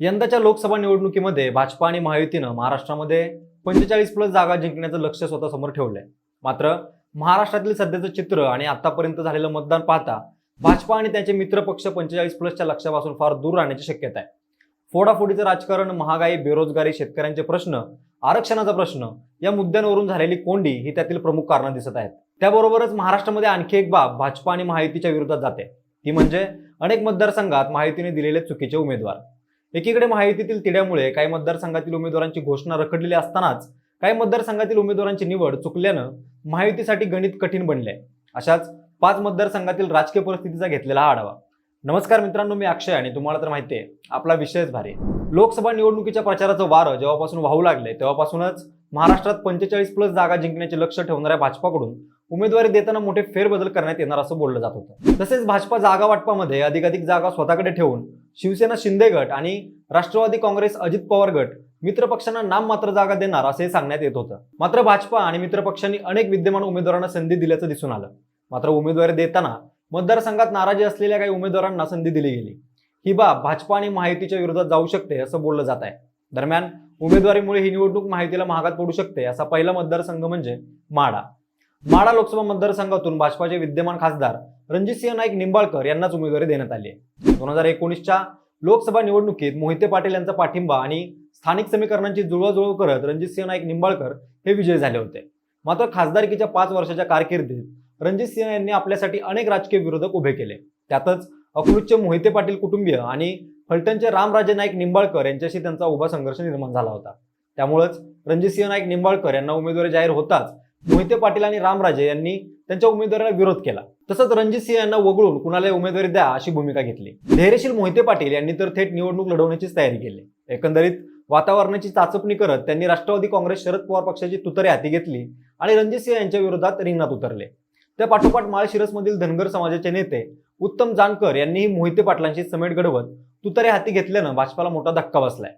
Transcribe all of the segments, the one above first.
यंदाच्या लोकसभा निवडणुकीमध्ये भाजपा आणि महायुतीनं महाराष्ट्रामध्ये पंचेचाळीस प्लस जागा जिंकण्याचं लक्ष स्वतःसमोर ठेवलंय. मात्र महाराष्ट्रातील सध्याचं चित्र आणि आतापर्यंत झालेलं मतदान पाहता भाजपा आणि त्यांचे मित्रपक्ष पंचेचाळीस प्लसच्या लक्षापासून फार दूर राहण्याची शक्यता आहे. फोडाफोडीचं राजकारण महागाई बेरोजगारी शेतकऱ्यांचे प्रश्न आरक्षणाचा प्रश्न या मुद्द्यांवरून झालेली कोंडी ही त्यातील प्रमुख कारणं दिसत आहेत. त्याबरोबरच महाराष्ट्रामध्ये आणखी एक बाब भाजपा आणि महायुतीच्या विरोधात जाते. ती म्हणजे अनेक मतदारसंघात महायुतीने दिलेले चुकीचे उमेदवार. एकीकडे महायुतीतील तिढ्यामुळे काही मतदारसंघातील उमेदवारांची घोषणा रखडलेली असतानाच काही मतदारसंघातील उमेदवारांची निवड चुकल्यानं महायुतीसाठी गणित कठीण बनले अशाच पाच मतदारसंघातील राजकीय परिस्थितीचा घेतलेला हा आढावा. नमस्कार मित्रांनो मी अक्षय आणि तुम्हाला तर माहिती आहे आपला विषयच भारी लोकसभा निवडणुकीच्या प्रचाराचं वारं जेव्हापासून वाहू लागले तेव्हापासूनच महाराष्ट्रात पंचेचाळीस प्लस जागा जिंकण्याचे लक्ष ठेवणाऱ्या भाजपाकडून उमेदवारी देताना मोठे फेरबदल करण्यात येणार असं बोललं जात होतं. तसेच भाजपा जागा वाटपामध्ये अधिकाधिक जागा स्वतःकडे ठेवून शिवसेना शिंदे गट आणि राष्ट्रवादी काँग्रेस अजित पवार गट मित्रपक्षांना नाम नाममात्र जागा देणार असे सांगण्यात येत होतं. मात्र भाजपा आणि मित्रपक्षांनी अनेक विद्यमान उमेदवारांना संधी दिल्याचं दिसून आलं. मात्र उमेदवारी देताना मतदारसंघात नाराजी असलेल्या काही उमेदवारांना संधी दिली गेली. ही बाब भाजपा आणि महायुतीच्या विरोधात जाऊ शकते असं बोललं जात आहे. दरम्यान उमेदवारीमुळे ही निवडणूक महायुतीला महागात पडू शकते असा पहिला मतदारसंघ म्हणजे माडा. माडा लोकसभा मतदारसंघातून भाजपाचे विद्यमान खासदार रणजितसिंह नाईक निंबाळकर यांनाच उमेदवारी देण्यात आली आहे. दोन हजार एकोणीसच्या लोकसभा निवडणुकीत मोहिते पाटील यांचा पाठिंबा आणि स्थानिक समीकरणांची जुळवाजुळव करत रणजितसिंह नाईक निंबाळकर हे विजयी झाले होते. मात्र खासदारकीच्या पाच वर्षाच्या कारकिर्दीत रणजितसिंह यांनी आपल्यासाठी अनेक राजकीय विरोधक उभे केले. त्यातच अकलूजचे मोहिते पाटील कुटुंबीय आणि फलटणचे रामराजे नाईक निंबाळकर यांच्याशी त्यांचा उभा संघर्ष निर्माण झाला होता. त्यामुळेच रणजितसिंह नाईक निंबाळकर यांना उमेदवारी जाहीर होताच मोहिते पाटील आणि रामराजे यांनी त्यांच्या उमेदवाराला विरोध केला. तसंच रणजित सिंह यांना वगळून कुणाला उमेदवारी द्या अशी भूमिका घेतली. धैर्यशील मोहिते पाटील यांनी तर थेट निवडणूक लढवण्याचीच तयारी केली. एकंदरीत वातावरणाची चाचपणी करत त्यांनी राष्ट्रवादी काँग्रेस शरद पवार पक्षाची तुतरे हाती घेतली आणि रणजितसिंह यांच्या विरोधात रिंगणात उतरले. त्या पाठोपाठ माळशिरसमधील धनगर समाजाचे नेते उत्तम जानकर यांनीही मोहिते पाटलांशी समेट घडवत तुतरे हाती घेतल्यानं भाजपाला मोठा धक्का बसलाय.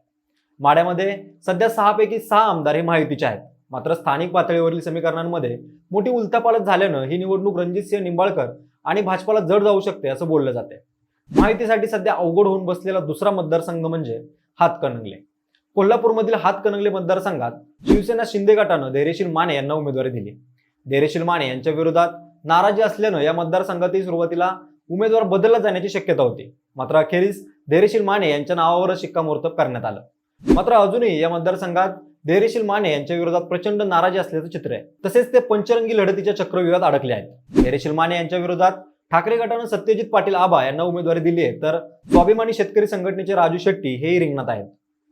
माड्यामध्ये सध्या सहापैकी सहा आमदार हे महायुतीचे आहेत. मात्र स्थानिक पातळीवरील समीकरणांमध्ये मोठी उलथापालत झाल्यानं ही निवडणूक रणजितसिंह निंबाळकर आणि भाजपाला जड जाऊ शकते असं बोललं जाते माहितीसाठी सध्या अवघड होऊन बसलेला दुसरा मतदारसंघ म्हणजे हातकणंगले. कोल्हापूरमधील हातकणंगले मतदारसंघात शिवसेना शिंदे गटानं धैर्यशील माने यांना उमेदवारी दिली. धैर्यशील माने यांच्या विरोधात नाराजी असल्यानं या मतदारसंघातील सुरुवातीला उमेदवार बदलला जाण्याची शक्यता होती. मात्र अखेरीस धैर्यशील माने यांच्या नावावरच शिक्कामोर्तब करण्यात आलं. मात्र अजूनही या मतदारसंघात धैर्यशील माने यांच्या विरोधात प्रचंड नाराजी असल्याचं चित्र आहे. तसेच ते पंचरंगी लढतीच्या चक्रव्यूहात अडकले आहेत. धैर्यशील माने यांच्या विरोधात ठाकरे गटानं सत्यजित पाटील आबा यांना उमेदवारी दिली आहे. तर स्वाभिमानी शेतकरी संघटनेचे राजू शेट्टी हेही रिंगणात आहेत.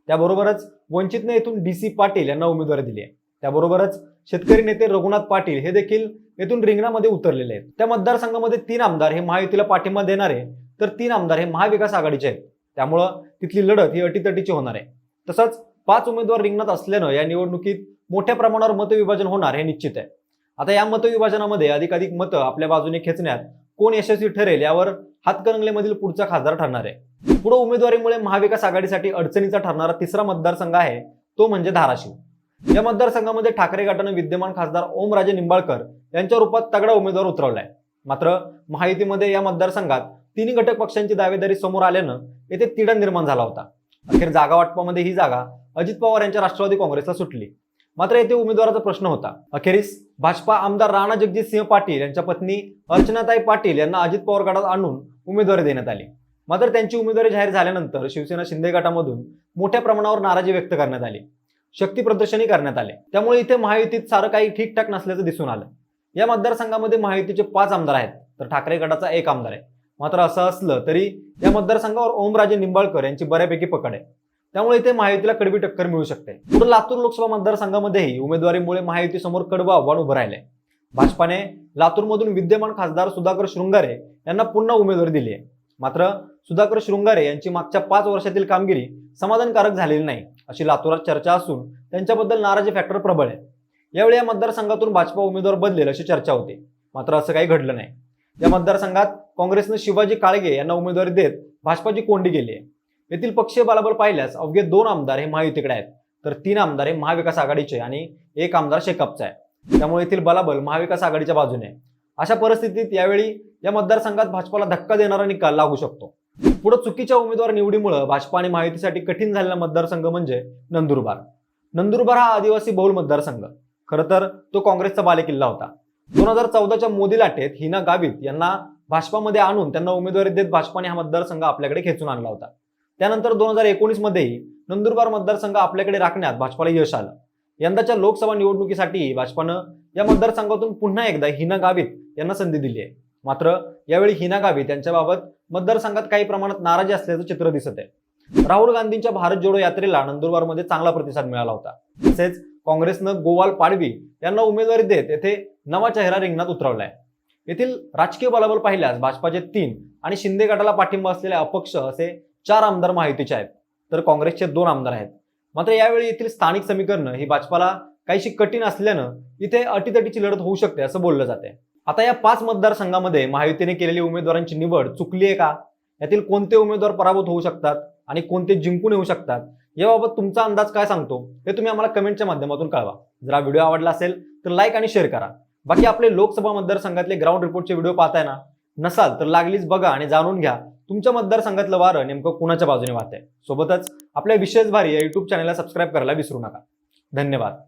त्याबरोबरच वंचितने येथून डी सी पाटील यांना उमेदवारी दिली आहे. त्याबरोबरच शेतकरी नेते रघुनाथ पाटील हे देखील येथून रिंगणामध्ये उतरलेले आहेत. त्या मतदारसंघामध्ये तीन आमदार हे महायुतीला पाठिंबा देणारे तर तीन आमदार हे महाविकास आघाडीचे आहेत. त्यामुळं तिथली लढत ही अटीतटीची होणार आहे. तसंच पाच उमेदवार रिंगणात असल्यानं या निवडणुकीत मोठ्या प्रमाणावर मतविभाजन होणार हे निश्चित आहे. आता या मतविभाजनामध्ये अधिकाधिक मतं आपल्या बाजूने खेचण्यात कोण यशस्वी ठरेल यावर हातकणंगलेमधील पुढचा खासदार ठरणार आहे. पुढे उमेदवारीमुळे महाविकास आघाडीसाठी अडचणीचा ठरणारा तिसरा मतदारसंघ आहे तो म्हणजे धाराशिव. या मतदारसंघामध्ये ठाकरे गटानं विद्यमान खासदार ओमराजे निंबाळकर यांच्या रूपात तगडा उमेदवार उतरवलाय. मात्र महायुतीमध्ये या मतदारसंघात तिन्ही घटक पक्षांची दावेदारी समोर आल्यानं येथे तिढा निर्माण झाला होता. अखेर जागा वाटपामध्ये ही जागा अजित पवार यांच्या राष्ट्रवादी काँग्रेसला सुटली. मात्र येथे उमेदवाराचा प्रश्न होता. अखेरीस भाजपा आमदार राणा जगजितसिंह पाटील यांच्या पत्नी अर्चनाताई पाटील यांना अजित पवार गटात आणून उमेदवारी देण्यात आली. मात्र त्यांची उमेदवारी जाहीर झाल्यानंतर शिवसेना शिंदे गटामधून मोठ्या प्रमाणावर नाराजी व्यक्त करण्यात आली. शक्ती प्रदर्शनही करण्यात आले. त्यामुळे इथे महायुतीत सारं काही ठीकठाक नसल्याचं दिसून आलं. या मतदारसंघामध्ये महायुतीचे पाच आमदार आहेत. तर ठाकरे गटाचा एक आमदार आहे. मात्र असं असलं तरी या मतदारसंघावर ओमराजे निंबाळकर यांची बऱ्यापैकी पकड आहे. त्यामुळे इथे महायुतीला कडवी टक्कर मिळू शकते. पुढे लातूर लोकसभा मतदारसंघामध्येही उमेदवारीमुळे महायुती समोर कडवं आव्हान उभं राहिलंय. भाजपाने लातूरमधून विद्यमान खासदार सुधाकर शृंगारे यांना पुन्हा उमेदवारी दिली आहे. मात्र सुधाकर शृंगारे यांची मागच्या पाच वर्षातील कामगिरी समाधानकारक झालेली नाही अशी लातूरात चर्चा असून त्यांच्याबद्दल नाराजी फॅक्टर प्रबळ आहे. यावेळी या मतदारसंघातून भाजपा उमेदवार बदलेल अशी चर्चा होती. मात्र असं काही घडलं नाही. या मतदारसंघात काँग्रेसनं शिवाजी काळगे यांना उमेदवारी देत भाजपाची कोंडी गेली आहे. येथील पक्षीय बालाबल पाहिल्यास अवघे दोन आमदार हे महायुतीकडे आहेत. तर तीन आमदार हे महाविकास आघाडीचे आणि एक आमदार शेकापचा आहे. त्यामुळे येथील बलाबल महाविकास आघाडीच्या बाजूने अशा परिस्थितीत यावेळी या मतदारसंघात भाजपाला धक्का देणारा निकाल लागू शकतो. पुढे चुकीच्या उमेदवार निवडीमुळे भाजपा आणि महायुतीसाठी कठीण झालेला मतदारसंघ म्हणजे नंदुरबार. नंदुरबार हा आदिवासी बहुल मतदारसंघ. खरं तर तो काँग्रेसचा बालेकिल्ला होता. दोन हजार चौदाच्या मोदी लाटेत हिना गावित यांना भाजपामध्ये आणून त्यांना उमेदवारी देत भाजपाने हा मतदारसंघ आपल्याकडे खेचून आणला होता. त्यानंतर दोन हजार एकोणीस मध्येही नंदुरबार मतदारसंघ आपल्याकडे राखण्यात भाजपाला यश आलं. यंदाच्या लोकसभा निवडणुकीसाठी भाजपानं या मतदारसंघातून पुन्हा एकदा हिना गावित यांना संधी दिली आहे. मात्र यावेळी हिना गावित यांच्याबाबत मतदारसंघात काही प्रमाणात नाराजी असल्याचं चित्र दिसत आहे. राहुल गांधींच्या भारत जोडो यात्रेला नंदुरबारमध्ये चांगला प्रतिसाद मिळाला होता. तसेच काँग्रेसनं गोवाल पाडवी यांना उमेदवारी देत येथे नवा चेहरा रिंगणात उतरवलाय. येथील राजकीय बलाबल पाहिल्यास भाजपाचे तीन आणि शिंदे गटाला पाठिंबा असलेले अपक्ष असे चार आमदार महायुतीचे आहेत. तर काँग्रेसचे दोन आमदार आहेत. मात्र यावेळी येथील स्थानिक समीकरणं ही भाजपाला काहीशी कठीण असल्यानं इथे अटीतटीची लढत होऊ शकते असं बोललं जाते. आता या पाच मतदारसंघामध्ये महायुतीने केलेली उमेदवारांची निवड चुकली आहे का? यातील कोणते उमेदवार पराभूत होऊ शकतात आणि कोणते जिंकून येऊ शकतात? याबाबत तुमचा अंदाज काय सांगतो? हे तुम्ही आम्हाला कमेंटच्या माध्यमातून कळवा. जर हा व्हिडिओ आवडला असेल तर लाईक आणि शेअर करा. बाकी आपले लोकसभा मतदारसंघातले ग्राउंड रिपोर्टचे व्हिडिओ पाहताय ना नसाल तर लागलीच बघा आणि जाणून घ्या. तुमच्या मतदारसंघातलं वारं नेमकं कुणाच्या बाजूने वाहत आहे सोबतच आपल्या विशेष भारी या युट्यूब चॅनलला सबस्क्राईब करायला विसरू नका. धन्यवाद.